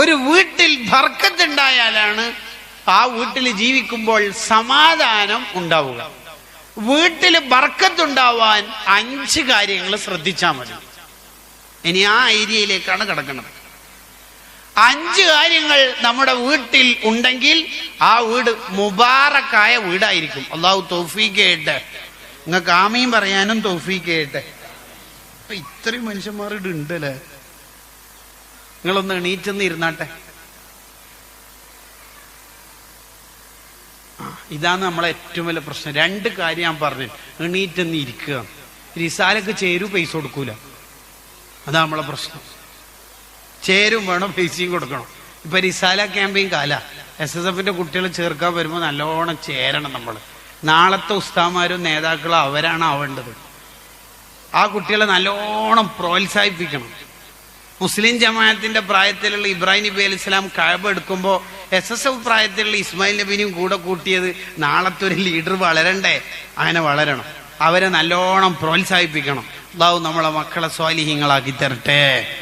ഒരു വീട്ടിൽ ഭർക്കത്തുണ്ടായാലാണ് ആ വീട്ടിൽ ജീവിക്കുമ്പോൾ സമാധാനം ഉണ്ടാവുക. വീട്ടിൽ ബർക്കത്തുണ്ടാവാൻ അഞ്ച് കാര്യങ്ങൾ ശ്രദ്ധിച്ചാൽ മതി. ഇനി ആ ഏരിയയിലേക്കാണ് കിടക്കുന്നത് അഞ്ച് കാര്യങ്ങൾ നമ്മുടെ വീട്ടിൽ ഉണ്ടെങ്കിൽ ആ വീട് മുബാറക്കായ വീടായിരിക്കും. അള്ളാഹു തൗഫീഖേട്ടെ നിങ്ങൾക്ക് ആമയും പറയാനും അപ്പൊ ഇത്രയും മനുഷ്യന്മാർ ഇവിടെ ഉണ്ടല്ലേ? നിങ്ങളൊന്ന് എണീറ്റെന്ന് ഇരുന്നാട്ടെ. ഇതാണ് നമ്മളെ ഏറ്റവും വലിയ പ്രശ്നം. രണ്ട് കാര്യം ഞാൻ പറഞ്ഞു എണീറ്റെന്ന് ഇരിക്കുക. റിസാലക്ക് ചേരും പൈസ കൊടുക്കൂല. അതാ നമ്മളെ പ്രശ്നം. ചേരും വേണം പൈസയും കൊടുക്കണം. ഇപ്പൊ റിസാല ക്യാമ്പയിൻ കാല. എസ് എസ് എഫിന്റെ കുട്ടികൾ ചേർക്കാൻ വരുമ്പോൾ നല്ലോണം ചേരണം നമ്മൾ നാളത്തെ ഉസ്താമാരും നേതാക്കളും അവരാണ് ആവേണ്ടത്. ആ കുട്ടികളെ നല്ലോണം പ്രോത്സാഹിപ്പിക്കണം. മുസ്ലിം ജമാഅത്തിന്റെ പ്രായത്തിലുള്ള ഇബ്രാഹിം നബി അലി ഇസ്ലാം കഴബ എടുക്കുമ്പോൾ എസ് എസ് എഫ് പ്രായത്തിലുള്ള ഇസ്മായിൽ നബിനെയും കൂടെ കൂട്ടിയത് നാളത്തെ ഒരു ലീഡർ വളരണ്ടേ? അങ്ങനെ വളരണം. അവരെ നല്ലോണം പ്രോത്സാഹിപ്പിക്കണം. അതാവും നമ്മളെ മക്കളെ സ്വാലിഹ്യങ്ങളാക്കി തരട്ടെ.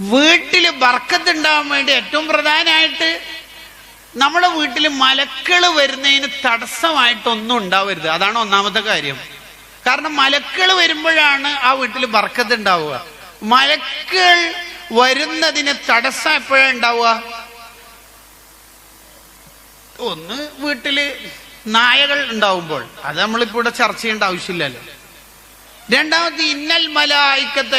വീട്ടിൽ ബർക്കത്തുണ്ടാവാൻ വേണ്ടി ഏറ്റവും പ്രധാനമായിട്ട് നമ്മുടെ വീട്ടിൽ മലക്കൾ വരുന്നതിന് തടസ്സമായിട്ടൊന്നും ഉണ്ടാവരുത്. അതാണ് ഒന്നാമത്തെ കാര്യം. കാരണം മലക്കൾ വരുമ്പോഴാണ് ആ വീട്ടിൽ ബർക്കത്ത് ഉണ്ടാവുക. മലക്കൾ വരുന്നതിന് തടസ്സം എപ്പോഴാണ് ഉണ്ടാവുക? ഒന്ന് വീട്ടിൽ നായകൾ ഉണ്ടാവുമ്പോൾ. അത് നമ്മളിപ്പോ ഇവിടെ ചർച്ച ചെയ്യേണ്ട ആവശ്യമില്ലല്ലോ. രണ്ടാമത് ഇന്നൽ മലായിക്കത്തെ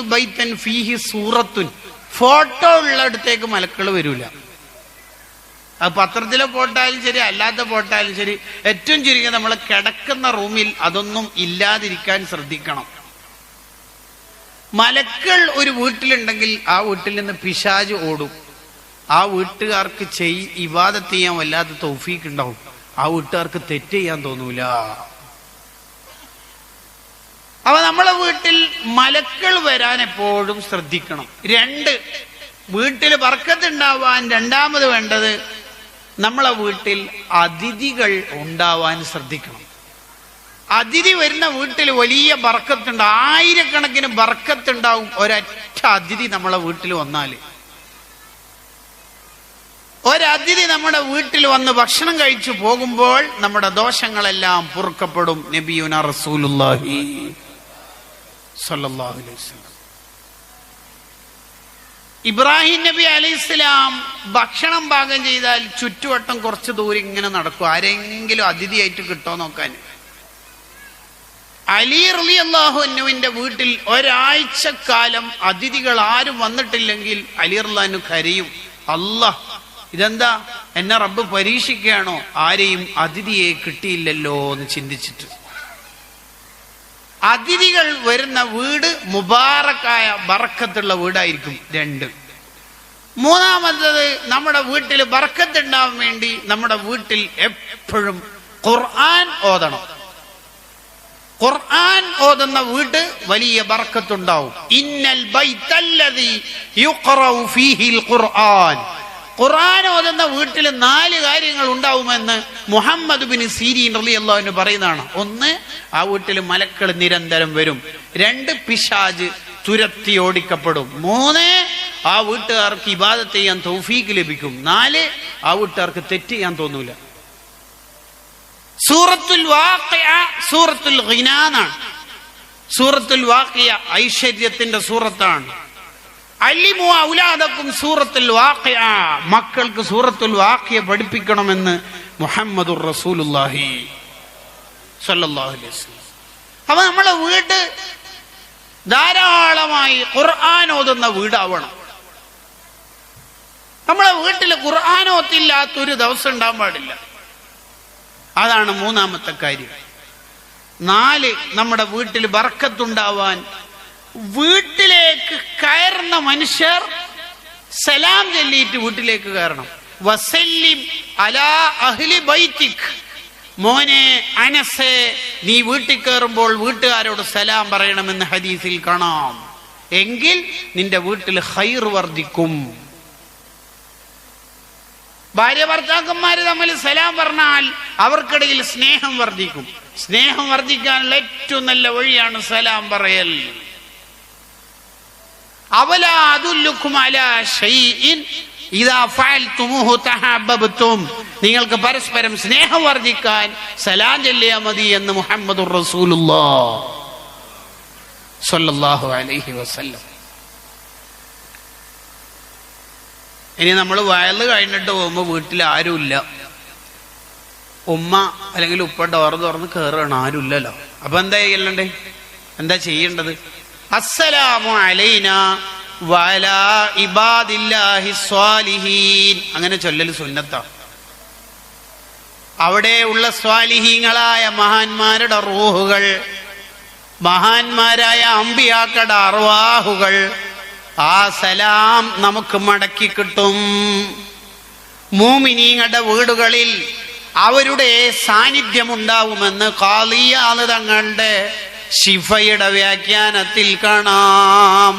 ബൈത്തൻ ഫീഹി സൂറത്തുൻ. ഫോട്ടോ ഉള്ളിടത്തേക്ക് മലക്കൾ വരൂല. അത് പത്രത്തിലെ പോട്ടായാലും ശരി അല്ലാത്ത പോട്ടായാലും ശരി ഏറ്റവും ചുരുങ്ങിയ നമ്മൾ കിടക്കുന്ന റൂമിൽ അതൊന്നും ഇല്ലാതിരിക്കാൻ ശ്രദ്ധിക്കണം. മലക്കൾ ഒരു വീട്ടിലുണ്ടെങ്കിൽ ആ വീട്ടിൽ നിന്ന് പിശാജ് ഓടും. ആ വീട്ടുകാർക്ക് ചെയ് ഇവാദത്ത് ചെയ്യാൻ വല്ലാത്ത തൗഫീക്ക് ഉണ്ടാവും. ആ വീട്ടുകാർക്ക് തെറ്റ് ചെയ്യാൻ തോന്നൂല. അപ്പൊ നമ്മളെ വീട്ടിൽ മലക്കൾ വരാൻ എപ്പോഴും ശ്രദ്ധിക്കണം. രണ്ട് വീട്ടിൽ വർക്കത്തുണ്ടാവാൻ രണ്ടാമത് വേണ്ടത് നമ്മളെ വീട്ടിൽ അതിഥികൾ ഉണ്ടാവാൻ ശ്രദ്ധിക്കണം. അതിഥി വരുന്ന വീട്ടിൽ വലിയ ബർക്കത്തുണ്ട്. ആയിരക്കണക്കിന് ബർക്കത്തുണ്ടാവും. ഒരൊറ്റ അതിഥി നമ്മളെ വീട്ടിൽ വന്നാൽ ഒരതിഥി നമ്മുടെ വീട്ടിൽ വന്ന് ഭക്ഷണം കഴിച്ചു പോകുമ്പോൾ നമ്മുടെ ദോഷങ്ങളെല്ലാം പൊറുക്കപ്പെടും. നബിയുന റസൂലുള്ളാഹി സല്ലല്ലാഹു അലൈഹി വസല്ലം. ഇബ്രാഹിം നബി അലി അലൈഹിസ്സലാം ഭക്ഷണം പാകം ചെയ്താൽ ചുറ്റുവട്ടം കുറച്ച് ദൂരം ഇങ്ങനെ നടക്കും. ആരെങ്കിലും അതിഥിയായിട്ട് കിട്ടോ നോക്കാൻ. അലി റലി അള്ളാഹുവിന്റെ വീട്ടിൽ ഒരാഴ്ചക്കാലം അതിഥികൾ ആരും വന്നിട്ടില്ലെങ്കിൽ അലി റല്ലാനു കരയും. അല്ലാഹ് ഇതെന്താ? എന്നെ റബ്ബ് പരീക്ഷിക്കുകയാണോ? ആരെയും അതിഥിയെ കിട്ടിയില്ലല്ലോ എന്ന് ചിന്തിച്ചിട്ട്. അതിഥികൾ വരുന്ന വീട് മുബാറക്കായ ബറക്കത്തുള്ള വീടായിരിക്കും രണ്ട്. മൂന്നാമത്തത് നമ്മുടെ വീട്ടിൽ ബറക്കത്തുണ്ടാവാൻ വേണ്ടി നമ്മുടെ വീട്ടിൽ എപ്പോഴും ഖുർആൻ ഓതണം. ഖുർആൻ ഓതുന്ന വീട് വലിയ ബർക്കത്തുണ്ടാവും ഇന്നൽ ബൈത്തല്ലതി യുഖറഉ ഫീഹിൽ ഖുർആൻ. ഖുർആൻ ഓതുന്ന വീട്ടിൽ നാല് കാര്യങ്ങൾ ഉണ്ടാവുമെന്ന് മുഹമ്മദ് ബിൻ സീരീൻ റളിയല്ലാഹു അൻഹു പറയുന്നതാണ്. ഒന്ന് ആ വീട്ടിൽ മലക്കൾ നിരന്തരം വരും. രണ്ട് പിശാജ് തുരത്തി ഓടിക്കപ്പെടും. മൂന്ന് ആ വീട്ടുകാർക്ക് ഇബാദത്ത് ചെയ്യാൻ തൗഫീക്ക് ലഭിക്കും. നാല് ആ വീട്ടുകാർക്ക് തെറ്റ് ചെയ്യാൻ തോന്നൂല. സൂറത്തുൽ വാഖിയ സൂറത്തുൽ ഖിനാനാണ് സൂറത്തുൽ വാഖിയ ഐശ്വര്യത്തിന്റെ സൂറത്താണ്. അല്ലിമു ഔലാദക്കും സൂറത്തുൽ മക്കൾക്ക് സൂറത്തുൽ വാഖിയ പഠിപ്പിക്കണമെന്ന് മുഹമ്മദുർ റസൂലുള്ളാഹി സല്ലല്ലാഹു അലൈഹി വസല്ലം. അപ്പൊ നമ്മളെ വീട് ധാരാളമായി ഖുർആൻ ഓതുന്ന വീടാവണം. നമ്മളെ വീട്ടിൽ ഖുർആൻ ഓത്തില്ലാത്തൊരു ദിവസം ഉണ്ടാകാൻ പാടില്ല. അതാണ് മൂന്നാമത്തെ കാര്യം. നാല് നമ്മുടെ വീട്ടിൽ ബർക്കത്തുണ്ടാവാൻ വീട്ടിലേക്ക് കയറുന്ന മനുഷ്യർ സലാം ചൊല്ലിയിട്ട് വീട്ടിലേക്ക് കയറണം. വസല്ലിം അലാ അഹ്ലി ബൈത്തിക്. മോനെ അനസെ നീ വീട്ടിൽ കയറുമ്പോൾ വീട്ടുകാരോട് സലാം പറയണമെന്ന് ഹദീസിൽ കാണാം. എങ്കിൽ നിന്റെ വീട്ടിൽ ഹൈർ വർദ്ധിക്കും. ഭാര്യ ഭർത്താക്കന്മാര് തമ്മിൽ സലാം പറഞ്ഞാൽ അവർക്കിടയിൽ സ്നേഹം വർദ്ധിക്കും. സ്നേഹം വർദ്ധിക്കാനുള്ള ഏറ്റവും നല്ല വഴിയാണ് സലാം പറയൽ. നിങ്ങൾക്ക് പരസ്പരം സ്നേഹം വർദ്ധിക്കാൻ സലാം ചെല്ലിയാ മതി എന്ന് മുഹമ്മദ് അലൈഹി വസല്ലം. ഇനി നമ്മൾ വയൽ കഴിഞ്ഞിട്ട് പോകുമ്പോൾ വീട്ടിൽ ആരുമില്ല. ഉമ്മ അല്ലെങ്കിൽ ഉപ്പ ഡോർ തുറന്ന് കയറുകയാണ് ആരുമില്ലല്ലോ. അപ്പൊ എന്താ ചെയ്യണ്ടേ എന്താ ചെയ്യേണ്ടത്? അസ്സലാമു അലൈന ഇബാദില്ലാഹി സ്വാലിഹീൻ. അങ്ങനെ ചൊല്ലൽ സുന്നത്ത. അവിടെ ഉള്ള സ്വാലിഹീങ്ങളായ മഹാന്മാരുടെ റൂഹുകൾ മഹാന്മാരായ അമ്പിയാക്കട അർവാഹുകൾ ആ സലാം നമുക്ക് മടക്കി കിട്ടും. മൂമിനീങ്ങളുടെ വീടുകളിൽ അവരുടെ സാന്നിധ്യമുണ്ടാവുമെന്ന് കാളിയാൽ തങ്ങളുടെ ശിഫയുടെ വ്യാഖ്യാനത്തിൽ കാണാം.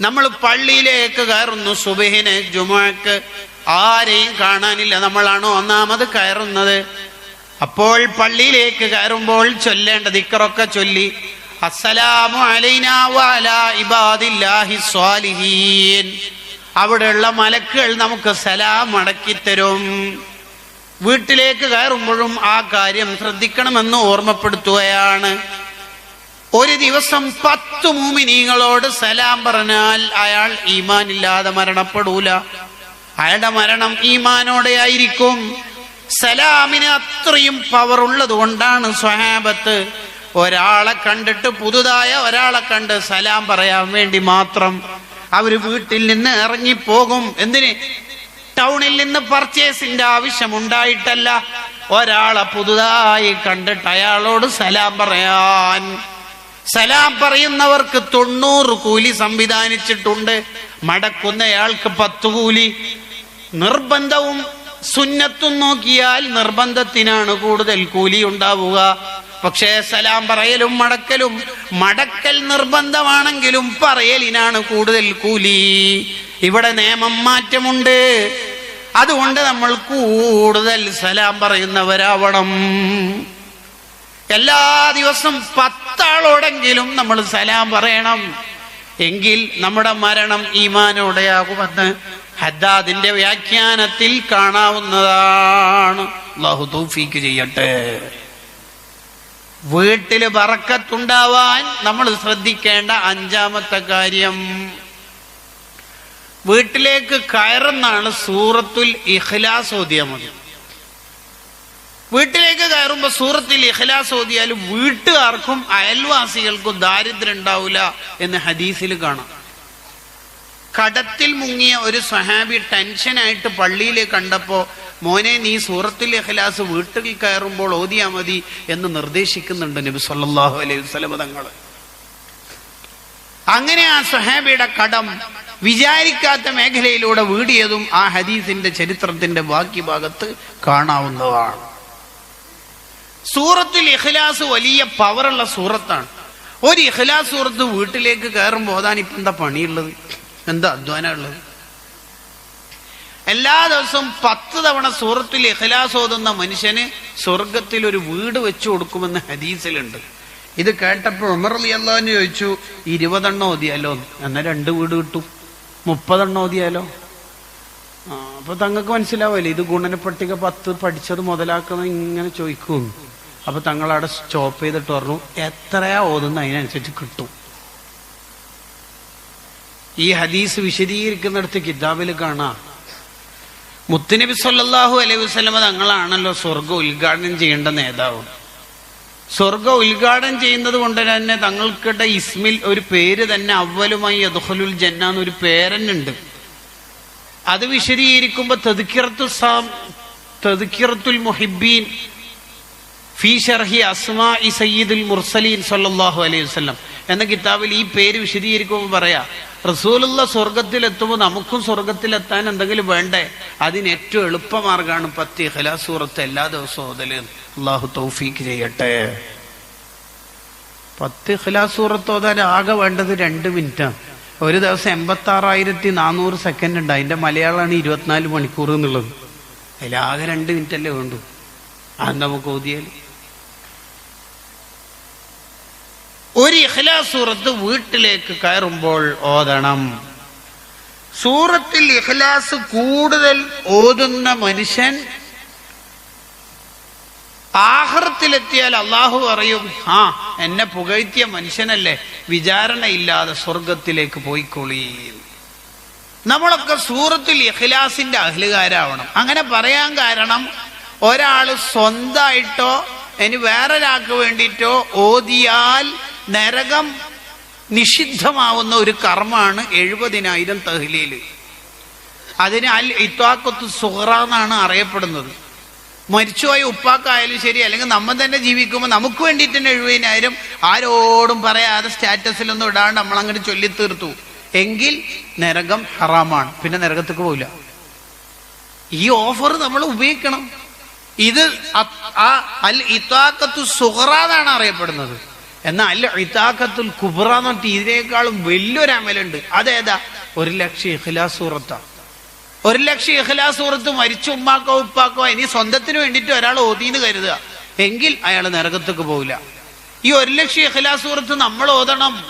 നമ്മൾ പള്ളിയിലേക്ക് കയറുന്നു സുബഹിന് ജുമാക്ക് ആരെയും കാണാനില്ല നമ്മളാണ് ഒന്നാമത് കയറുന്നത്? അപ്പോൾ പള്ളിയിലേക്ക് കയറുമ്പോൾ ചൊല്ലേണ്ടത് ഇക്കറൊക്കെ ചൊല്ലി അസ്സലാമു അവിടെയുള്ള മലക്കുകൾ നമുക്ക് സലാം മടക്കി തരും വീട്ടിലേക്ക് കയറുമ്പോഴും ആ കാര്യം ശ്രദ്ധിക്കണമെന്ന് ഓർമ്മപ്പെടുത്തുകയാണ്. ഒരു ദിവസം പത്ത് മൂമിനീങ്ങളോട് സലാം പറഞ്ഞാൽ അയാൾ ഈമാനില്ലാതെ മരണപ്പെടൂല. അയാളുടെ മരണം ഈമാനോടെ ആയിരിക്കും. സലാമിന് അത്രയും പവർ ഉള്ളത് കൊണ്ടാണ് സ്വഹാബത്ത് ഒരാളെ കണ്ടിട്ട് പുതുതായ ഒരാളെ കണ്ട് സലാം പറയാൻ വേണ്ടി മാത്രം അവർ വീട്ടിൽ നിന്ന് ഇറങ്ങിപ്പോകും. എന്തിന്? ടൗണിൽ നിന്ന് പർച്ചേസിന്റെ ആവശ്യമുണ്ടായിട്ടല്ല. ഒരാളെ പുതുതായി കണ്ടിട്ട് അയാളോട് സലാം പറയാൻ. സലാം പറയുന്നവർക്ക് തൊണ്ണൂറ് കൂലി സംവിധാനിച്ചിട്ടുണ്ട്. മടക്കുന്നയാൾക്ക് പത്തു കൂലി. നിർബന്ധവും സുന്നത്തും നോക്കിയാൽ നിർബന്ധത്തിനാണ് കൂടുതൽ കൂലി ഉണ്ടാവുക. പക്ഷേ സലാം പറയലും മടക്കലും മടക്കൽ നിർബന്ധമാണെങ്കിലും പറയലിനാണ് കൂടുതൽ കൂലി. ഇവിടെ നിയമം മാറ്റമുണ്ട്. അതുകൊണ്ട് നമ്മൾ കൂടുതൽ സലാം പറയുന്നവരാവണം. എല്ലാ ദിവസം പത്താളോടെങ്കിലും നമ്മൾ സലാം പറയണം. എങ്കിൽ നമ്മുടെ മരണം ഈമാനോടെയാകുമെന്ന് ഹദ്ദാദിന്റെ വ്യാഖ്യാനത്തിൽ കാണാവുന്നതാണ്. അള്ളാഹു തൗഫീക്ക് ചെയ്യട്ടെ. വീട്ടിൽ പറക്കത്തുണ്ടാവാൻ നമ്മൾ ശ്രദ്ധിക്കേണ്ട അഞ്ചാമത്തെ കാര്യം വീട്ടിലേക്ക് കയറുന്നാണ് സൂറത്തുൽ ഇഖ്ലാസ് ഓതിയാൽ മതി. വീട്ടിലേക്ക് കയറുമ്പോൾ സൂറത്തിൽ ഇഖ്ലാസ് ഓതിയാൽ വീട്ടുകാർക്കും അയൽവാസികൾക്കും ദാരിദ്ര്യം ഉണ്ടാവില്ല എന്ന് ഹദീസിൽ കാണാം. കടത്തിൽ മുങ്ങിയ ഒരു സഹാബി ടെൻഷനായിട്ട് പള്ളിയിൽ കണ്ടപ്പോ മോനെ നീ സൂറത്തിൽ ഇഖ്ലാസ് വീട്ടിൽ കയറുമ്പോൾ ഓതിയാ മതി എന്ന് നിർദ്ദേശിക്കുന്നുണ്ട് നബി സല്ലല്ലാഹു അലൈഹി വസല്ലം തങ്ങൾ അങ്ങനെ ആ സഹാബിയുടെ കടം വിചാരിക്കാത്ത മേഖലയിലൂടെ വീടിയതും ആ ഹദീസിന്റെ ചരിത്രത്തിന്റെ ബാക്കി ഭാഗത്ത് കാണാവുന്നതാണ്. സൂറത്തിൽ ഇഖ്ലാസ് വലിയ പവറുള്ള സൂറത്താണ്. ഒരു ഇഖ്ലാസ് സൂറത്ത് വീട്ടിലേക്ക് കയറുമ്പോൾ അതാണ് ഇപ്പം എന്താ പണിയുള്ളത്? എന്താ അധ്വാനം ഉള്ളത് എല്ലാ ദിവസവും പത്ത് തവണ സൂറത്തിൽ ഇഖ്ലാസ് ഓതുന്ന മനുഷ്യന് സ്വർഗത്തിൽ ഒരു വീട് വെച്ചു കൊടുക്കുമെന്ന് ഹദീസിലുണ്ട്. ഇത് കേട്ടപ്പോൾ ഉമർ അലി അള്ളാഹിന് ചോദിച്ചു ഇരുപതെണ്ണം ഓതിയാലോ? എന്നാൽ രണ്ട് വീട് കിട്ടും. മുപ്പതെണ്ണം ഓതിയാലോ? ആ അപ്പൊ തങ്ങൾക്ക് മനസ്സിലാവല്ലേ ഇത് ഗുണന പട്ടിക പത്ത് പഠിച്ചത് മുതലാക്കുന്ന ഇങ്ങനെ ചോദിക്കും. അപ്പൊ തങ്ങളവിടെ സ്റ്റോപ്പ് ചെയ്തിട്ട് പറഞ്ഞു എത്രയാ ഓതുന്ന അതിനനുസരിച്ച് കിട്ടും. ഈ ഹദീസ് വിശദീകരിക്കുന്നിടത്ത് കിതാബിൽ കാണാം. മുത്തുനബി സല്ലാഹു അലൈഹി വസല്ലമ തങ്ങളാണല്ലോ സ്വർഗം ഉദ്ഘാടനം ചെയ്യേണ്ട നേതാവ്. സ്വർഗം ഉദ്ഘാടനം ചെയ്യുന്നത് കൊണ്ട് തന്നെ തങ്ങൾക്കിടെ ഇസ്മിൽ ഒരു പേര് തന്നെ അവലുമായി യദ്ഖുലുൽ ജന്ന എന്നൊരു പേരനുണ്ട് അത് വിശദീകരിക്കുമ്പോ തെതുക്കിറത്തു സാം തെതുക്കിറത്തുൽ മുഹിബ്ബീൻ ഫീ ഷർഹി അസ്മാ ഇ സയ്യിദുൽ മുർസലീൻ സല്ലാഹു അലൈഹി വസല്ലം. എന്ന കിതാബിൽ ഈ പേര് വിശദീകരിക്കുമ്പോൾ പറയാ റസൂലുള്ള സ്വർഗത്തിലെത്തുമ്പോൾ നമുക്കും സ്വർഗത്തിലെത്താൻ എന്തെങ്കിലും വേണ്ടേ? അതിന് ഏറ്റവും എളുപ്പമാർഗമാണ് പത്തി ഇഖ്ലാസ് സൂറത്ത് എല്ലാ ദിവസവും ഓതൽ. അള്ളാഹു തൗഫീക്ക് ചെയ്യട്ടെ. പത്ത് ഇഖ്ലാസ് സൂറത്ത് ഓതാൻ ആകെ വേണ്ടത് രണ്ട് മിനിറ്റാണ് ഒരു ദിവസം എൺപത്തി ആറായിരത്തി നാനൂറ് സെക്കൻഡ് ഉണ്ട്. അതിന്റെ മലയാളമാണ് ഇരുപത്തിനാല് മണിക്കൂർ എന്നുള്ളത്. അതിലാകെ രണ്ട് മിനിറ്റ് അല്ലേ വേണ്ടു. അത് നമുക്ക് ഓതിയാൽ ഒരു ഇഖ്ലാസ് സൂറത്ത് വീട്ടിലേക്ക് കയറുമ്പോൾ ഓതണം. സൂറത്തിൽ ഇഖ്ലാസ് കൂടുതൽ ഓതുന്ന മനുഷ്യൻ ആഹൃത്തിലെത്തിയാൽ അള്ളാഹു പറയും ആ എന്നെ പുകഴ്ത്തിയ മനുഷ്യനല്ലേ വിചാരണയില്ലാതെ സ്വർഗത്തിലേക്ക് പോയിക്കൊള്ളീ നമ്മളൊക്കെ സൂറത്തിൽ ഇഖ്ലാസിന്റെ അഹ്ലുകാരാവണം. അങ്ങനെ പറയാൻ കാരണം ഒരാൾ സ്വന്തമായിട്ടോ ഇനി വേറൊരാൾക്ക് വേണ്ടിയിട്ടോ ഓതിയാൽ നരകം നിഷിദ്ധമാവുന്ന ഒരു കർമ്മമാണ് എഴുപതിനായിരം തഹ്ലീൽ അതിന് അൽ ഇത്വാക്കത്ത് സുഹറ എന്നാണ് അറിയപ്പെടുന്നത്. മരിച്ചുപോയ ഉപ്പാക്കായാലും ശരി അല്ലെങ്കിൽ നമ്മൾ തന്നെ ജീവിക്കുമ്പോൾ നമുക്ക് വേണ്ടിയിട്ട് തന്നെ എഴുപതിനായിരം ആരോടും പറയാതെ സ്റ്റാറ്റസിലൊന്നും ഇടാണ്ട് നമ്മൾ അങ്ങോട്ട് ചൊല്ലി തീർത്തു എങ്കിൽ നരകം ഹറാമാണ്. പിന്നെ നരകത്തേക്ക് പോവില്ല. ഈ ഓഫർ നമ്മൾ ഉപയോഗിക്കണം. ഇത് ആ അൽ ഇത്താക്കത്തു സുഹറ എന്നാണ് അറിയപ്പെടുന്നത്. എന്നാൽ ഇതാക്കത്തുൽ കുബ്ര എന്ന് പറഞ്ഞിട്ട് ഇതിനേക്കാളും വലിയൊരു അമലുണ്ട്. അതേതാ? ഒരു ലക്ഷം ഇഖ്ലാസ് സൂറത്താണ് ഒരു ലക്ഷം ഇഖ്ലാസ് സൂറത്ത് മരിച്ച ഉമ്മാക്കോ ഉപ്പാക്കോ ഇനി സ്വന്തത്തിന് വേണ്ടിയിട്ട് ഒരാൾ ഓതിന്ന് കരുതുക. എങ്കിൽ അയാൾ നരകത്തേക്ക് പോവില്ല. ഈ ഒരു ലക്ഷം ഇഖ്ലാസ് സൂറത്ത് നമ്മൾ ഓതണം.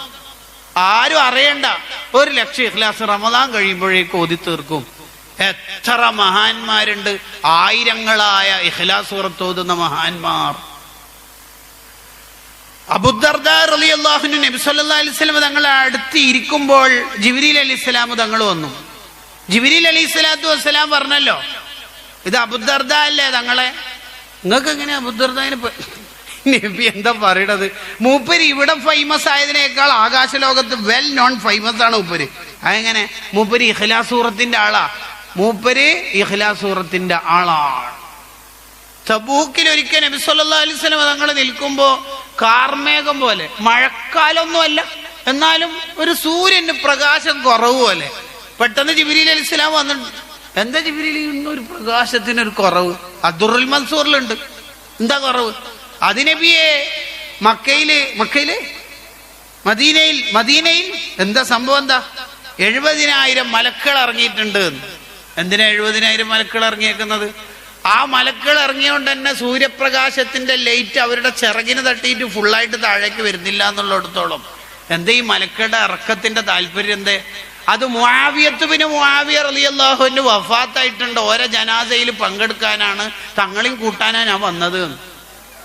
ആരും അറിയണ്ട. ഒരു ലക്ഷം ഇഖ്ലാസ് റമദാൻ കഴിയുമ്പോഴേക്ക് ഓതി തീർക്കും. എത്ര മഹാന്മാരുണ്ട്. ആയിരങ്ങളായ ഇഖ്ലാസ് സൂറത്ത് ഓതുന്ന മഹാന്മാർ. അബുദർദാർ അലി സല്ലാ സ്വലം തങ്ങളെ അടുത്ത് ഇരിക്കുമ്പോൾ ജിബിരിൽ അലി ഇസ്ലാം തങ്ങൾ വന്നു. ജിബിരിൽ അലി സ്വലാത്തു വസ്സലാം പറഞ്ഞല്ലോ ഇത് അബുദർദ അല്ലേ തങ്ങളെ? നിങ്ങൾക്ക് എങ്ങനെ അബുദർദാന് നബി എന്താ പറയണത്? മൂപ്പര് ഇവിടെ ഫേമസ് ആയതിനേക്കാൾ ആകാശ ലോകത്ത് വെൽ നോൺ ഫേമസ് ആണ് മൂപ്പര്. അതെങ്ങനെ? മൂപ്പര് ഇഖ്ലാസൂറത്തിന്റെ ആളാ. മൂപ്പര് ഇഖ്ലാസൂറത്തിന്റെ ആളാണ്. തബൂക്കിൽ ഒരിക്കൽ നബി സല്ലല്ലാഹു അലൈഹി വസല്ലം തങ്ങൾ നിൽക്കുമ്പോ കാർമേഘം പോലെ. മഴക്കാലൊന്നുമല്ല. എന്നാലും ഒരു സൂര്യന് പ്രകാശം കുറവ് പോലെ പെട്ടെന്ന് ജിബിരിയിൽ അലി ഇസ്ലാം വന്നിട്ടുണ്ട്. എന്താ ജിബിരിയിൽ പ്രകാശത്തിന് ഒരു കുറവ്. അദുറുൽ മൻസൂറിലുണ്ട്. എന്താ കുറവ്? അതിനബിയെ മക്കയിൽ മക്കയിൽ? മദീനയിൽ മദീനയിൽ? എന്താ സംഭവം എന്താ? എഴുപതിനായിരം മലക്കൾ ഇറങ്ങിയിട്ടുണ്ട്. എന്തിനാ എഴുപതിനായിരം മലക്കൾ ഇറങ്ങിയേക്കുന്നത്? ആ മലക്കൾ ഇറങ്ങിയോണ്ട് തന്നെ സൂര്യപ്രകാശത്തിന്റെ ലൈറ്റ് അവരുടെ ചിറകിന് തട്ടിയിട്ട് ഫുള്ളായിട്ട് താഴേക്ക് വരുന്നില്ല എന്നുള്ളിടത്തോളം. എന്താ ഈ മലക്കളുടെ ഇറക്കത്തിന്റെ താല്പര്യം എന്തേ? അത് മുആവിയത്ത് പിന്നെ മുആവിയ റളിയല്ലാഹുവിന്റെ വഫാത്തായിട്ടുണ്ട്. ഓരോ ജനാസയിൽ പങ്കെടുക്കാനാണ് തങ്ങളെയും കൂട്ടാനാണ് ഞാൻ വന്നത്.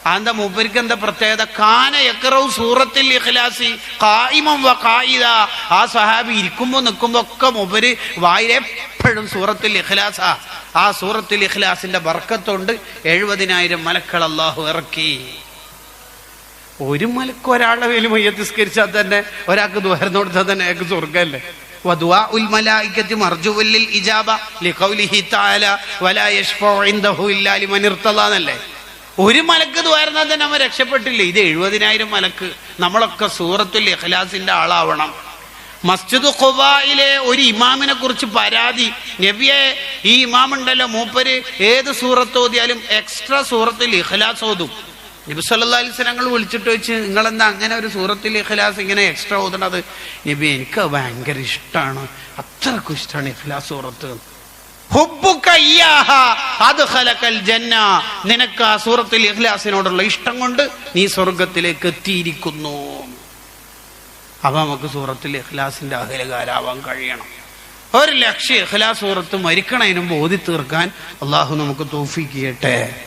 അതെന്താ മൂപ്പരിക്ക് എന്താ പ്രത്യേകത? കാന യക്കറവ് സൂറത്തിൽ ഇഖ്ലാസി കായിമം വ കായിത ആ സഹാബി ഇരിക്കുമ്പോൾ നിൽക്കുമ്പോൾ ഒക്കെ മൂപ്പര് വായിലെപ്പോഴും സൂറത്തിൽ ഇഖ്ലാസ. ആ സൂറത്തിൽ ഇഖ്ലാസിന്റെ ബർക്കത്തുണ്ട്. എഴുപതിനായിരം മലക്കൾ അള്ളാഹു ഇറക്കി. ഒരു മലക്ക് ഒരാളെ വേലും മയ്യത്തിസ്കരിച്ചാൽ തന്നെ ഒരാൾക്ക് ദുഹർന്ന് കൊടുത്താൽ തന്നെ അയാൾക്ക് സ്വർഗമല്ലേ ഇജാബ ലിഖൗലിഹി തആല വലാ യശ്ഫഉ ഇൻദഹു ഇല്ലാ ലിമൻ ഇർത്തദാനല്ലേ ഒരു മലക്ക് ദ്വാരുന്നാൽ തന്നെ അവൻ രക്ഷപ്പെട്ടില്ല? ഇത് എഴുപതിനായിരം മലക്ക്. നമ്മളൊക്കെ സൂറത്തുൽ ഇഖ്ലാസിന്റെ ആളാവണം. മസ്ജിദ് ഖുബായിലെ ഒരു ഇമാമിനെ കുറിച്ച് പരാതി. നബിയെ ഈ ഇമാമുണ്ടല്ലോ മൂപ്പര്. ഏത് സൂറത്ത് ഓതിയാലും എക്സ്ട്രാ സൂറത്തിൽ ഇഖ്ലാസ് ഓതും. നബി സല്ലാ അലിസ്ലങ്ങൾ വിളിച്ചിട്ട് വെച്ച് നിങ്ങളെന്താ അങ്ങനെ ഒരു സൂറത്തിൽ ഇഖ്ലാസ് ഇങ്ങനെ എക്സ്ട്രാ ഓതണത്? നബി എനിക്ക് ഭയങ്കര ഇഷ്ടമാണ് അത്രക്കും ഇഷ്ടമാണ് ഇഖ്ലാസ് സൂറത്ത്. നിനക്ക് ആ സൂറത്തിൽ ഇഖ്ലാസിനോടുള്ള ഇഷ്ടം കൊണ്ട് നീ സ്വർഗത്തിലേക്ക് എത്തിയിരിക്കുന്നു. അപ്പൊ നമുക്ക് സൂറത്തിൽ ഇഖ്ലാസിന്റെ അഖിലകാരാവാൻ കഴിയണം. ഒരു ലക്ഷ്യ ഇഖ്ലാസ് സൂറത്ത് മരിക്കണതിനും ഓതി തീർക്കാൻ അള്ളാഹു നമുക്ക് തോഫിക്ക് ചെയ്യട്ടെ.